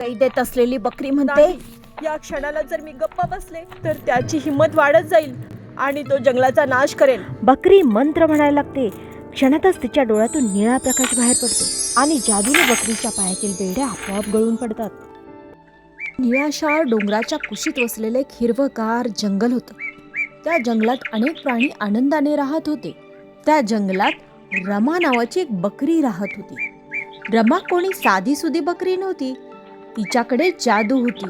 काही देत असलेली बकरी म्हणते. या क्षणाला जर मी गप्पा बसले तर त्याची हिंमत वाढत जाईल आणि तो जंगलाचा नाश करेल. बकरी मंत्र म्हणायला लागते. क्षणातच तिच्या डोळ्यातून निळा प्रकाश बाहेर पडतो आणि जादूने बकरीच्या पायातील बेड्या आपोआप गळून पडतात. निळाशार डोंगराच्या कुशीत वसलेले एक हिरवगार जंगल होतं. त्या जंगलात अनेक प्राणी आनंदाने राहत होते. त्या जंगलात रमा नावाची एक बकरी राहत होती. रमा कोणी साधी सुधी बकरी नव्हती तिच्याकडे जादू होती.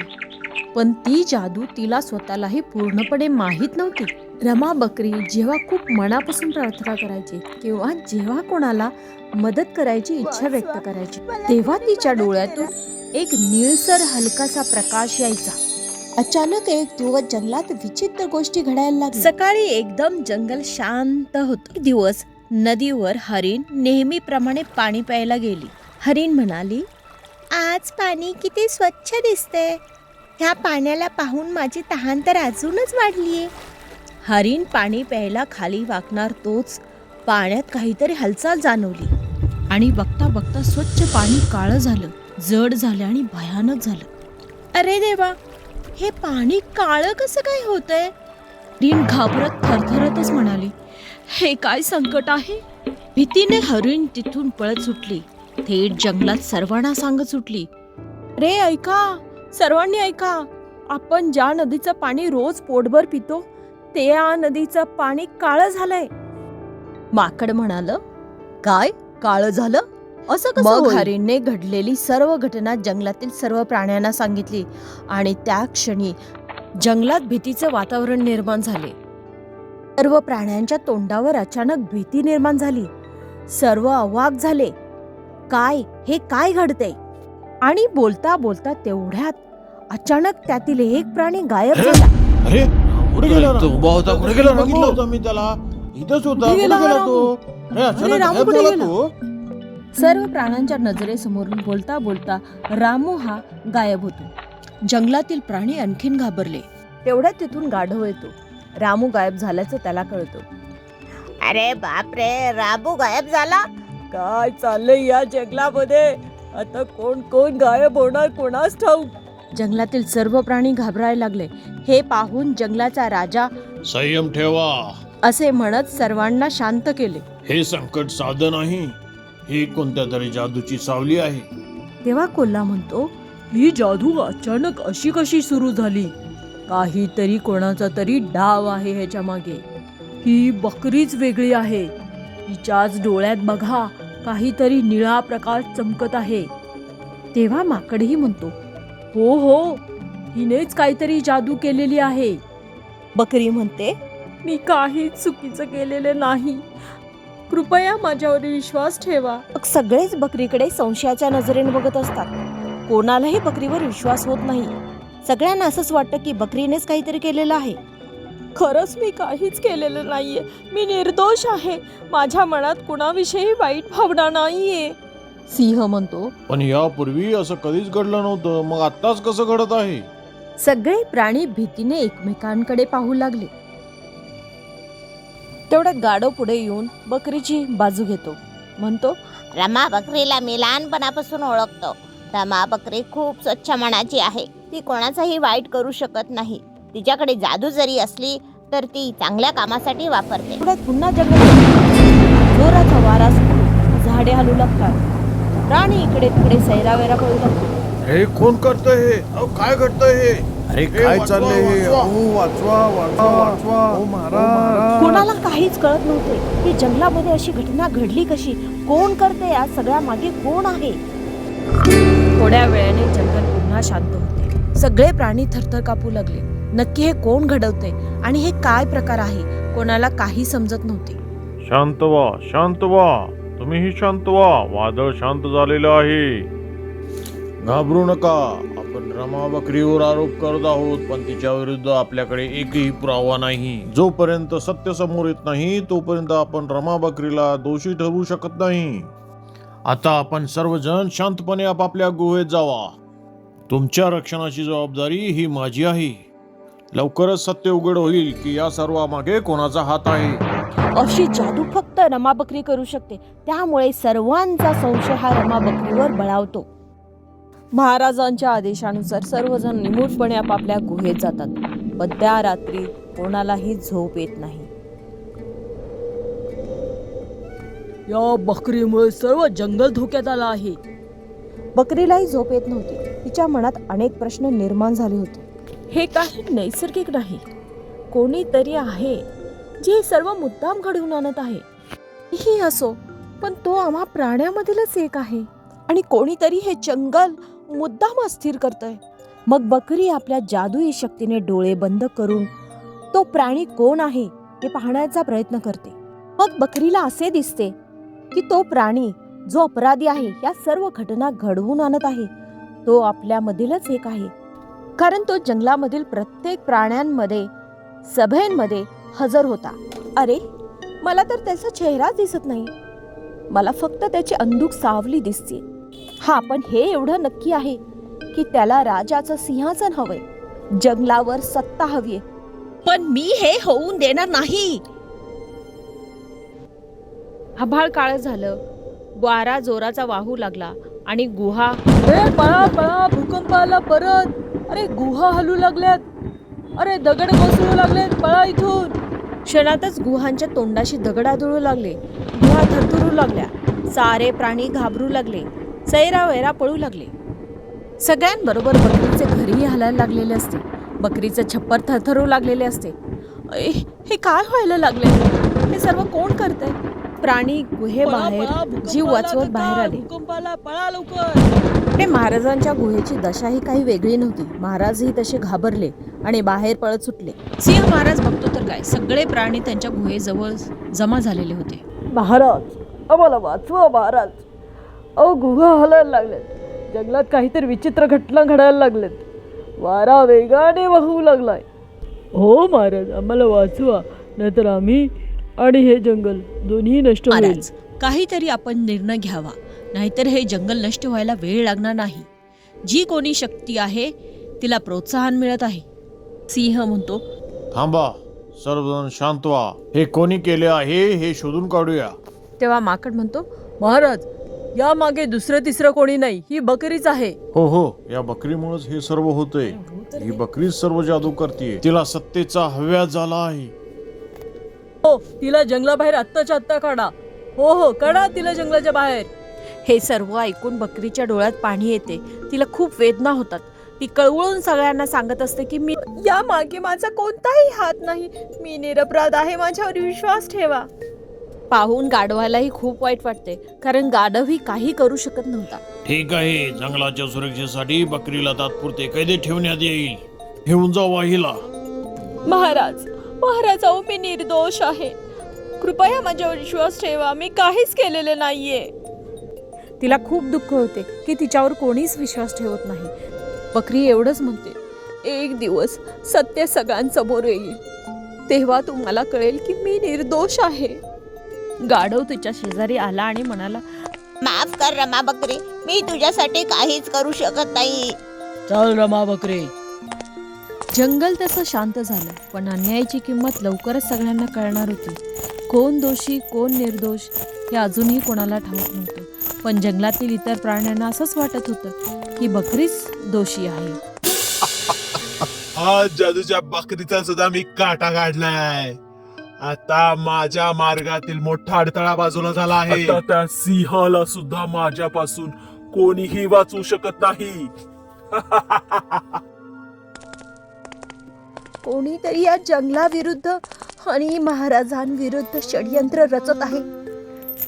पण ती जादू तिला स्वतःलाही पूर्णपणे माहीत नव्हती. रमा बकरी जेव्हा खूप मनापासून प्रार्थना करायची किंवा जेव्हा कोणाला मदत करायची इच्छा व्यक्त करायची तेव्हा तिच्या डोळ्यातून एक निळसर हलकासा प्रकाश यायचा. अचानक एक दिवस जंगलात विचित्र गोष्टी घडायला लागल्या. सकाळी एकदम जंगल शांत होत. दिवस नदीवर हरिण नेहमीप्रमाणे पाणी प्यायला गेली. हरिण म्हणाली आज पाणी किती स्वच्छ दिसते ह्या पाण्याला पाहून माझी तहान तर अजूनच वाढलीये. हरिण पाणी प्यायला खाली वाकणार तोच पाण्यात काहीतरी हालचाल जाणवली. आणि बघता बघता स्वच्छ पाणी काळं झालं जड झालं आणि भयानक झालं. अरे देवा हे पाणी काळं कसं काय होतंय? हरिण घाबरत थरथरतच म्हणाली हे काय संकट आहे? भीतीने हरिण तिथून पळत सुटली. थेट जंगलात सर्वांना सांगत सुटली. रे ऐका. सर्वांनी ऐका. आपण ज्या नदीचं पाणी रोज पोटभर पितो त्या नदीचं पाणी काळं झालंय. माकड म्हणाल काय? काळ झालं? असं मग कसं? हरिणने घडलेली सर्व घटना जंगलातील सर्व प्राण्यांना सांगितली आणि त्या क्षणी जंगलात भीतीचे वातावरण निर्माण झाले. सर्व प्राण्यांच्या तोंडावर अचानक भीती निर्माण झाली. सर्व अवाक झाले. काय हे काय घडते? आणि बोलता बोलता तेवढ्यात अचानक त्यातील एक प्राणी गायब? झाला. अरे कुठे गेला तो उभा होता, कुठे गेला रामू? बघितलं होतं मी त्याला? इथंच होता कुठे कुठे गेला गेला रामू? तो? अरे अचानक रामू गायब कुठे झाला गेला? तो? सर्व प्राण्यांच्या नजरेसमोरून बोलता बोलता रामू हा गायब होतो. जंगलातील प्राणी आणखीन घाबरले. तेवढ्यात तिथून गाढव येतो. रामू गायब झाल्याचं त्याला कळतो. अरे बापरे राबू गायब झाला? काय चाललंय या जंगलामध्ये? आता कोण कोण गायब होणार कोणास ठाऊक? जंगलातील सर्व प्राणी घाबरायला लागले. हे पाहून जंगलाचा राजा संयम ठेवा. असे म्हणत सर्वांना शांत केले. हे संकट साधं नाही. ही कोणत्या तरी जादूची सावली आहे? तेव्हा कोल्हा म्हणतो ही जादू अचानक अशी कशी सुरू झाली? काहीतरी कोणाचा तरी डाव आहे ह्याच्या मागे. ही बकरीच वेगळी आहे. हिच्याच डोळ्यात बघा काहीतरी निळा प्रकाश चमकत आहे. तेव्हा माकडही म्हणतो हो हो हिनेच काहीतरी जादू केलेली आहे. बकरी म्हणते मी काहीच चुकीचं केलेलं नाही. कृपया माझ्यावर विश्वास ठेवा. मग सगळेच बकरीकडे संशयाच्या नजरेने बघत असतात. कोणालाही बकरीवर विश्वास होत नाही. सगळ्यांना असंच वाटतं की बकरीनेच काहीतरी केलेलं आहे. खरंच मी काहीच केलेलं नाहीये. मी निर्दोष आहे. माझ्या मनात कुणाविषयी वाईट भावना नाहीये. सिंह म्हणतो पण यापूर्वी असं कधीच घडलं नव्हतं. मग आत्ताच कसं घडत आहे? सगळे प्राणी भीतीने एकमेकांकडे पाहू लागले. तेवढ्यात गाडो पुढे येऊन बकरीची बाजू घेतो. म्हणतो रमा बकरीला मी लहानपणापासून ओळखतो. रमा बकरी खूप स्वच्छ मनाची आहे. ती कोणाचाही वाईट करू शकत नाही. तिच्याकडे जादू जरी असली तर ती चांगल्या कामासाठी वापरते. पुन्हा जंगल जोराचा वारा झाडे हलू लागतात. प्राणी इकडे तिकडे सैरावेरा पळू लागतात हे कोण करतंय हे? अहो, काय घडतंय हे? अरे हे काय चाललंय हे? वाचवा. अहो, वाचवा वाचवा वाचवा. ओ महाराज. कोणाला काहीच कळत नव्हते की जंगलामध्ये अशी घटना घडली कशी? कोण करते या सगळ्या मागे कोण आहे? थोड्या वेळाने जंगल पुन्हा शांत होते. सगळे प्राणी थरथर कापू लागले. नक्की हे कोण घडवते आणि हे काय प्रकार आहे कोणाला काही समजत नव्हते. शांत व्हा शांत व्हा. तुम्हीही शांत व्हा. वादळ शांत झालेलं आहे. घाबरू नका. आपण रमा बकरीवर आरोप करत आहोत पण तिच्या विरुद्ध आपल्याकडे एकही पुरावा नाही. जोपर्यंत सत्य समोर येत नाही तोपर्यंत आपण रमा बकरीला दोषी ठरवू शकत नाही. आता आपण सर्वजण शांतपणे आपापल्या गुहेत जावा. तुमच्या रक्षणाची जबाबदारी ही माझी आहे. लवकरच सत्य उघड होईल की या सर्वामागे कोणाचा हात आहे. अशी जादू फक्त रमा बकरी करू शकते. त्यामुळे सर्वांचा संशय हा रमा बकरीवर बळावतो. महाराजांच्या आदेशानुसार सर्वजण निमूटपणे आपापल्या गुहेत जातात. पण त्या रात्री कोणालाही झोप येत नाही. या बकरीमुळे सर्व जंगल धोक्यात आलं आहे. बकरीलाही झोप येत नव्हती. तिच्या मनात अनेक प्रश्न निर्माण झाले होते. हे काही नैसर्गिक नाही. कोणीतरी आहे जे हे सर्व मुद्दाम घडवून आणत आहे. ही असो पण तो आम्हा प्राण्यामधीलच एक आहे. आणि कोणीतरी हे जंगल मुद्दाम अस्थिर करतोय. मग बकरी आपल्या जादुई शक्तीने डोळे बंद करून तो प्राणी कोण आहे हे पाहण्याचा प्रयत्न करते. मग बकरीला असे दिसते की तो प्राणी जो अपराधी आहे या सर्व घटना घडवून आणत आहे. तो आपल्यामधीलच एक आहे. कारण तो जंगलामधील प्रत्येक प्राण्यांमध्ये सभेमध्ये हजर होता. अरे मला तर त्याचा चेहरा दिसत नाही. मला फक्त त्याची अंदूक सावली दिसते. हा पण हे एवढं नक्की आहे की त्याला राजाचं सिंहासन हवंय. जंगलावर सत्ता हवीये. पण मी हे होऊन देणार नाही. आभाळ काळ झालं. वारा जोराचा वाहू लागला आणि गुहा ए पळा पळा भूकंप आला परत! अरे गुहा हलू लागल्यात. अरे दगड कोसळू लागलेत पळा इथून. क्षणातच गुहांच्या तोंडाशी दगड आदळू लागले. गुहा थरथरू लागल्या. सारे प्राणी घाबरू लागले. सैरा वैरा पळू लागले. सगळ्यांबरोबर बकरीचे घरीही हलायला लागलेले असते. बकरीचं छप्पर थरथरू लागलेले असते. हे काय व्हायला लागले? हे सर्व कोण करतंय? प्राणी गुहेबाहेर जीव वाचवत बाहेर आले. भूकंपाला पळा लवकर. ते महाराजांच्या गुहेची दशा ही काही वेगळी नव्हती. महाराजही तसे घाबरले आणि बाहेर पळत सुटले. सिंह महाराज बघतो तर काय सगळे प्राणी त्यांच्या गुहेजवळ जमा झालेले होते. महाराज आम्हाला वाचवा महाराज. अहो गुहा हलायला लागलेत. जंगलात काहीतरी विचित्र घटना घडायला लागलेत. वारा वेगाने वाहू लागलाय. हो महाराज आम्हाला वाचवा. नाहीतर आम्ही आणि हे जंगल दोन्ही नष्ट होईल. महाराज काहीतरी आपण निर्णय घ्यावा. नाहीतर हे जंगल नष्ट व्हायला वेळ लागणार नाही. जी कोणी शक्ती आहे तिला प्रोत्साहन मिळत आहे. सिंह म्हणतो थांबा सर्वजण शांत व्हा. हे कोणी केले आहे हे शोधून काढूया. तेव्हा माकड म्हणतो महाराज या मागे दुसरं तिसरं कोणी नाही ही बकरीच आहे. हो हो या बकरीमुळेच हे सर्व होतंय. ही बकरीच सर्व जादू करते तिला सत्तेचा हव्या झाला आहे. हो तिला जंगलाबाहेर आत्ताच्या आत्ता काढा. हो हो काढा तिला जंगलाच्या बाहेर. हे सर्व ऐकून बकरीच्या डोळ्यात पाणी येते. तिला खूप वेदना होतात. ती कळवळून सगळ्यांना सांगत असते की मी या मागे माझा कोणताही हात नाही. मी निरपराध आहे माझ्यावर विश्वास ठेवा. पाहून गाढवालाही खूप वाईट वाटते कारण गाढवही काही करू शकत नव्हता. ठीक आहे जंगलाच्या सुरक्षेसाठी बकरीला तात्पुरते कैदे ठेवण्यात येईल. घेऊन जाऊ हिला महाराज महाराज अहो मी निर्दोष आहे. कृपया माझ्यावर विश्वास ठेवा मी काहीच केलेले नाहीये. तिला खूप दुःख होते की तिच्यावर कोणीच विश्वास ठेवत नाही. बकरी एवढंच म्हणते एक दिवस सत्य सगळ्यांसमोर येईल. तेव्हा तुम्हाला कळेल की मी निर्दोष आहे. गाढव तिच्या शेजारी आला आणि म्हणाला माफ कर रमा बकरी मी तुझ्यासाठी काहीच करू शकत नाही. चल रमा बकरे जंगल तसं शांत झालं पण अन्यायाची किंमत लवकरच सगळ्यांना कळणार होती. कोण दोषी कोण निर्दोष हे अजूनही कोणाला ठाऊक नव्हतं. पण जंगलातील इतर प्राण्यांना असंच वाटत होतं की बकरीच दोषी आहे. आज जादूच्या बकरीचा सुद्धा मी काटा काढलाय. आता माझ्या मार्गातील मोठा अडथळा बाजूला झाला आहे. आता त्या सिंहाला सुद्धा माझ्यापासून कोणीही वाचवू शकत नाही. कोणीतरी या जंगलाविरुद्ध आणि महाराजांविरुद्ध षडयंत्र रचत आहे.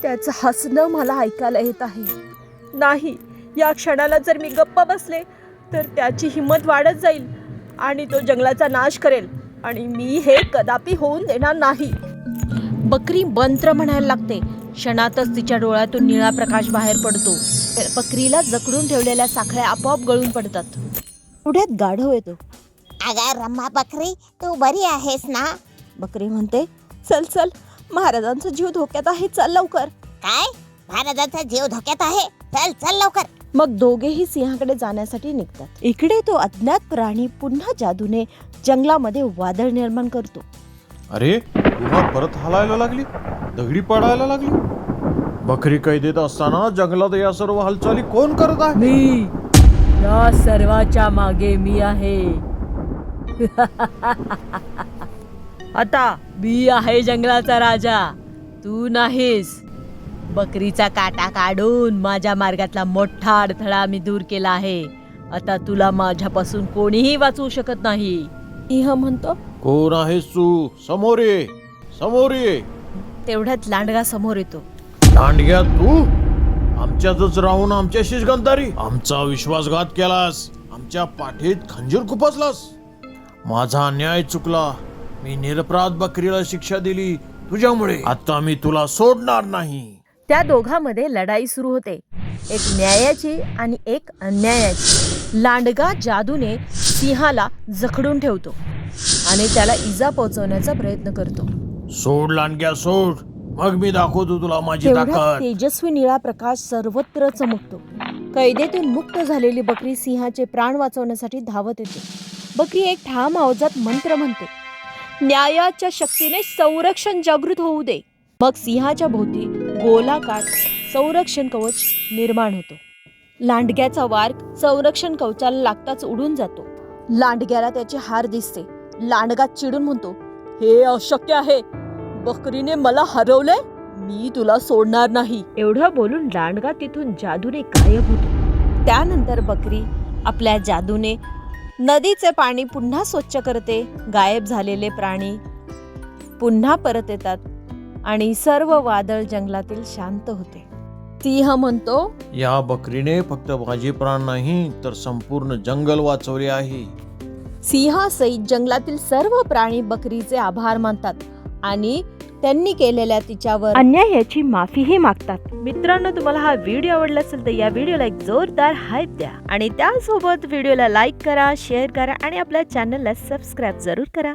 त्याचं हसणं मला ऐकायला येत आहे. नाही या क्षणाला जर मी गप्प बसले तर त्याची हिंमत वाढत जाईल आणि तो जंगलाचा नाश करेल आणि मी हे कदापि होऊन देणार नाही. बकरी मंत्र म्हणायला लागते. क्षणातच तिच्या डोळ्यातून निळा प्रकाश बाहेर पडतो. बकरीला जकडून ठेवलेल्या साखळ्या आपोआप गळून पडतात. एवढ्यात गाढव येतो. अगा रमा बकरी तू बरी आहेस ना? बकरी म्हणते चल चल महाराजांचा जीव धोक्यात आहे चल लवकर. काय? महाराजाचा जीव धोक्यात आहे? चल चल लवकर. मग दोघेही सिंहाकडे जाण्यासाठी निघतात. इकडे तो अज्ञात प्राणी पुन्हा जादूने जंगलामध्ये वादळ निर्माण करतो. अरे गुहा परत हलायला लागली? दगडी पडायला लागली? बकरी कैदेत असताना जंगलात या सर्व हालचाली कोण करत आहे? मी या सर्वाच्या मागे मी आहे. आता मी आहे जंगलाचा राजा. तू नाहीस. बकरीचा काटा काढून माझ्या मार्गातला मोठा अडथळा मी दूर केला आहे. आता तुला माझ्यापासून कोणीही वाचवू शकत नाही. सिंह म्हणतो. कोण आहेस तू? समोर ये. समोर ये. तेवढ्यात लांडगा समोर येतो. दांडग्या तू? आमच्यातच राहून आमच्याशीच गंधारी आमचा विश्वासघात केलास. आमच्या पाठीत खंजीर खुपसलास. माझा अन्याय चुकला. मी निरपराध बकरीला शिक्षा दिली तुझ्यामुळे. आता मी तुला सोडणार नाही. त्या दोघांमध्ये लढाई सुरू होते. एक न्यायाची आणि एक अन्यायाची. लांडगा जादूने सिंहाला जखडून ठेवतो आणि त्याला इजा पोहोचवण्याचा प्रयत्न करतो. सोड लांडग्या सोड. मग मी दाखवतो तुला माझी तेवढ्यात ताकद. तेजस्वी निळा प्रकाश सर्वत्र चमकतो. कैदेतून मुक्त झालेली बकरी सिंहाचे प्राण वाचवण्यासाठी धावत येते. बकरी एक ठाम आवाजात मंत्र म्हणते न्यायाच्या शक्तीने संरक्षण जागृत होऊ दे. मग सिंहाच्या भोवती गोलाकार संरक्षण कवच निर्माण होतो. लांडग्याचा वार संरक्षण कवचाला लागताच उडून जातो. लांडग्याला त्याचे हार दिसते. लांडगा चिडून म्हणतो हे अशक्य आहे. बकरीने मला हरवलंय. मी तुला सोडणार नाही. एवढं बोलून लांडगा तिथून जादूने गायब होतो. त्यानंतर बकरी आपल्या जादूने नदीचे पाणी पुन्हा स्वच्छ करते गायब झालेले प्राणी पुन्हा परत येतात आणि सर्व वादळ जंगलातील शांत होते. सिंह म्हणतो या बकरीने फक्त माझे प्राण नाही तर संपूर्ण जंगल वाचवले आहे. सिंहासहित जंगलातील सर्व प्राणी बकरीचे आभार मानतात आणि त्यांनी केलेल्या तिच्यावर. अन्यायाची माफीही मागतात. मित्रांनो तुम्हाला हा व्हिडिओ आवडला असेल तर या व्हिडिओला एक जोरदार हायप द्या. आणि त्यासोबत व्हिडिओला लाईक करा शेअर करा आणि आपल्या चॅनलला सबस्क्राईब जरूर करा.